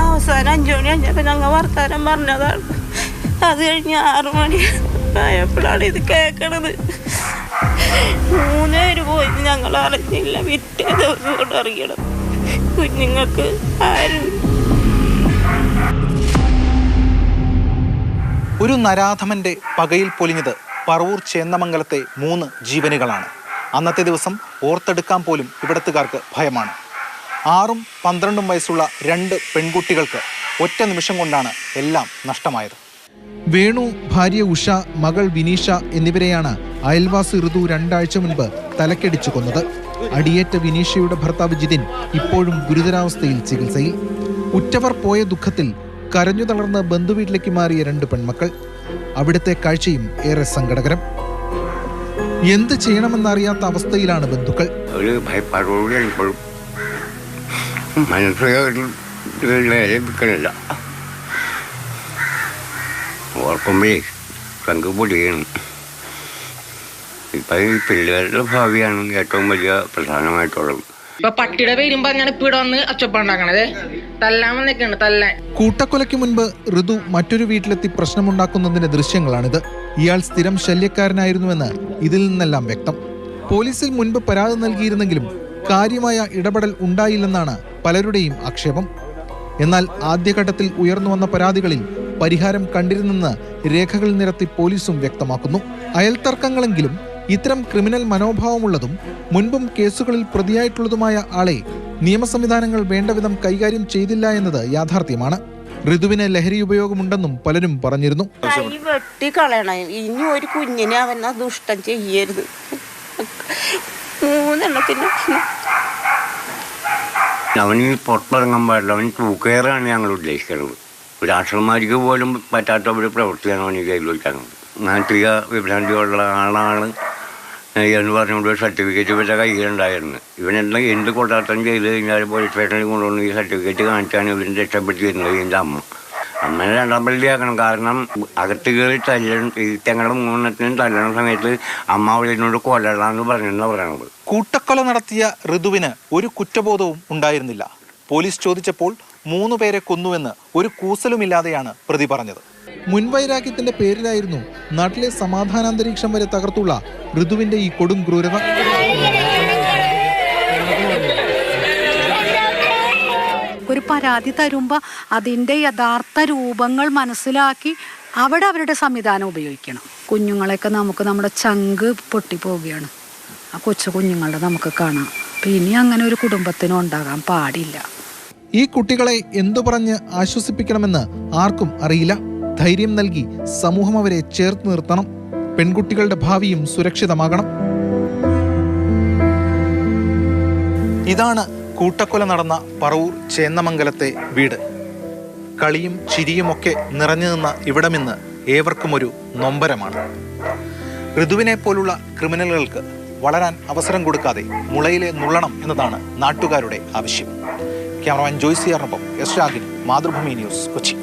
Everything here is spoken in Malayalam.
അവസാനം അഞ്ചു മണി അഞ്ചപ്പോൾ ഞങ്ങൾ വർത്താനം പറഞ്ഞതാണ്. അത് കഴിഞ്ഞ് ആറു മണി ആയപ്പോഴാണ് ഇത് കേൾക്കണത് മൂന്നേര് പോയി. ഞങ്ങൾ അറിഞ്ഞില്ല. വിറ്റേ ദിവസം കൊണ്ട് അറിയണം കുഞ്ഞുങ്ങൾക്ക് ആരും ഒരു നരാധമന്റെ പകയിൽ പൊലിഞ്ഞത് പറവൂർ ചേന്നമംഗലത്തെ മൂന്ന് ജീവനുകളാണ്. അന്നത്തെ ദിവസം ഓർത്തെടുക്കാൻ പോലും ഇവിടത്തുകാർക്ക് ഭയമാണ്. ആറും പന്ത്രണ്ടും വയസ്സുള്ള രണ്ട് പെൺകുട്ടികൾക്ക് ഒറ്റ നിമിഷം കൊണ്ടാണ് എല്ലാം നഷ്ടമായത്. വേണു ഭാര്യ ഉഷ മകൾ വിനീഷ എന്നിവരെയാണ് അയൽവാസി ഋതു രണ്ടാഴ്ച മുൻപ് തലക്കടിച്ചു കൊന്നത്. അടിയേറ്റ വിനീഷയുടെ ഭർത്താവ് ജിതിൻ ഇപ്പോഴും ഗുരുതരാവസ്ഥയിൽ ചികിത്സയിൽ. ഉറ്റവർ പോയ ദുഃഖത്തിൽ കരഞ്ഞു തളർന്ന് ബന്ധുവീട്ടിലേക്ക് മാറിയ രണ്ട് പെൺമക്കൾ. അവിടുത്തെ കാഴ്ചയും ഏറെ സങ്കടകരം. എന്ത് ചെയ്യണമെന്നറിയാത്ത അവസ്ഥയിലാണ് ബന്ധുക്കൾ. ഒരു ഇപ്പോഴും മനസ്സിൽ നിൽക്കണില്ല ഓർക്കുമ്പോഴേ പങ്ക് പൊടിയാണ്. ഇപ്പം ഈ പിള്ളേരുടെ ഭാവിയാണ് ഏറ്റവും വലിയ പ്രധാനമായിട്ടുള്ളത്. ഇപ്പൊ പട്ടിയുടെ പേരും പറഞ്ഞാണ് ഇപ്പൊ ഇവിടെ വന്ന് ഒച്ചപ്പാണ്ടാക്കണത് തല്ലാൻ വന്നേക്കാണ് തല്ലാൻ. കൂട്ടക്കൊലയ്ക്ക് മുൻപ് ഋതു മറ്റൊരു വീട്ടിലെത്തി പ്രശ്നമുണ്ടാക്കുന്നതിന്റെ ദൃശ്യങ്ങളാണിത്. ഇയാൾ സ്ഥിരം ശല്യക്കാരനായിരുന്നുവെന്ന് ഇതിൽ നിന്നെല്ലാം വ്യക്തം. പോലീസിൽ മുൻപ് പരാതി നൽകിയിരുന്നെങ്കിലും കാര്യമായ ഇടപെടൽ ഉണ്ടായില്ലെന്നാണ് പലരുടെയും ആക്ഷേപം. എന്നാൽ ആദ്യഘട്ടത്തിൽ ഉയർന്നു വന്ന പരാതികളിൽ പരിഹാരം കണ്ടിരുന്നെന്ന് രേഖകൾ നിരത്തി പോലീസും വ്യക്തമാക്കുന്നു. അയൽത്തർക്കങ്ങളെങ്കിലും ഇത്തരം ക്രിമിനൽ മനോഭാവമുള്ളതും മുൻപും കേസുകളിൽ പ്രതിയായിട്ടുള്ളതുമായ ആളെ നിയമ സംവിധാനങ്ങൾ വേണ്ടവിധം കൈകാര്യം ചെയ്തില്ല എന്നത് യാഥാർത്ഥ്യമാണ്. ഋതുവിന് ലഹരി ഉപയോഗമുണ്ടെന്നും പലരും പറഞ്ഞിരുന്നു. ഇനി ഒരു കുഞ്ഞിനെ അവൻ ദുഷ്ടം ചെയ്യരുത്. മൂന്നെണ്ണത്തിന് അവന് പുറത്തിറങ്ങാൻ പാടില്ല. അവൻ തൂക്കേറാണ് ഞങ്ങൾ ഉദ്ദേശിക്കുന്നത് ആശ്രമാരിക്ക് പോലും പറ്റാത്ത ഒരു പ്രവൃത്തിയാണ് അവന് കയ്യിൽ വയ്ക്കുന്നത് നാട്ടിക വിഭ്രാന്തിയുള്ള ആളാണ് എന്ന് പറഞ്ഞുകൊണ്ട് സർട്ടിഫിക്കറ്റ് ഇവരുടെ കയ്യിലുണ്ടായിരുന്നു. ഇവനെന്താ എന്ത് കൊണ്ടാട്ടം ചെയ്ത് കഴിഞ്ഞാൽ പോലീസ് സ്റ്റേഷനിൽ കൊണ്ടുവന്ന് ഈ സർട്ടിഫിക്കറ്റ് കാണിച്ചാണ് ഇവൻ രക്ഷപ്പെട്ട് വരുന്നത് എന്റെ അമ്മ. അമ്മനെ രണ്ടാം പള്ളിയാക്കണം കാരണം അകത്ത് കയറി തല്ലണം ഈ തെങ്ങളുടെ മൂന്നെണ്ണത്തിനും തല്ലണ സമയത്ത് അമ്മ അവളിനോട് കൊല്ലണമെന്ന് പറഞ്ഞെന്നാണ് പറയണത്. കൂട്ടക്കൊല നടത്തിയ ഋതുവിന് ഒരു കുറ്റബോധവും ഉണ്ടായിരുന്നില്ല. പോലീസ് ചോദിച്ചപ്പോൾ മൂന്ന് പേരെ കൊന്നുവെന്ന് ഒരു കൂസലുമില്ലാതെയാണ് പ്രതി പറഞ്ഞത്. മുൻവൈരാഗ്യത്തിന്റെ പേരിലായിരുന്നു നാട്ടിലെ സമാധാനാന്തരീക്ഷം വരെ തകർത്തുള്ള ഋതുവിന്റെ ഈ കൊടും ക്രൂരത. ഒരു പരാതി തരുമ്പോൾ അതിന്റെ യഥാർത്ഥ രൂപങ്ങൾ മനസ്സിലാക്കി അവിടെ അവരുടെ സംവിധാനം ഉപയോഗിക്കണം. കുഞ്ഞുങ്ങളെയൊക്കെ നമുക്ക് നമ്മുടെ ചങ്ക് പൊട്ടിപ്പോവുകയാണ്. ആ കൊച്ചു കുഞ്ഞുങ്ങളുടെ നമുക്ക് കാണാം. അപ്പം ഇനി അങ്ങനെ ഒരു കുടുംബത്തിനും ഉണ്ടാകാൻ പാടില്ല. ഈ കുട്ടികളെ എന്തു പറഞ്ഞ് ആശ്വസിപ്പിക്കണമെന്ന് ആർക്കും അറിയില്ല. ധൈര്യം നൽകി സമൂഹം അവരെ ചേർത്ത് നിർത്തണം. പെൺകുട്ടികളുടെ ഭാവിയും സുരക്ഷിതമാകണം. ഇതാണ് കൂട്ടക്കൊല നടന്ന പറവൂർ ചേന്നമംഗലത്തെ വീട്. കളിയും ചിരിയുമൊക്കെ നിറഞ്ഞു നിന്ന ഇവിടമിന്ന് ഏവർക്കും ഒരു നൊമ്പരമാണ്. ഋതുവിനെ പോലുള്ള ക്രിമിനലുകൾക്ക് വളരാൻ അവസരം കൊടുക്കാതെ മുളയിലെ നുള്ളണം എന്നതാണ് നാട്ടുകാരുടെ ആവശ്യം. ക്യാമറമാൻ ജോയ്സിയാറിനൊപ്പം എസ് രാഗിൻ മാതൃഭൂമി ന്യൂസ് കൊച്ചി.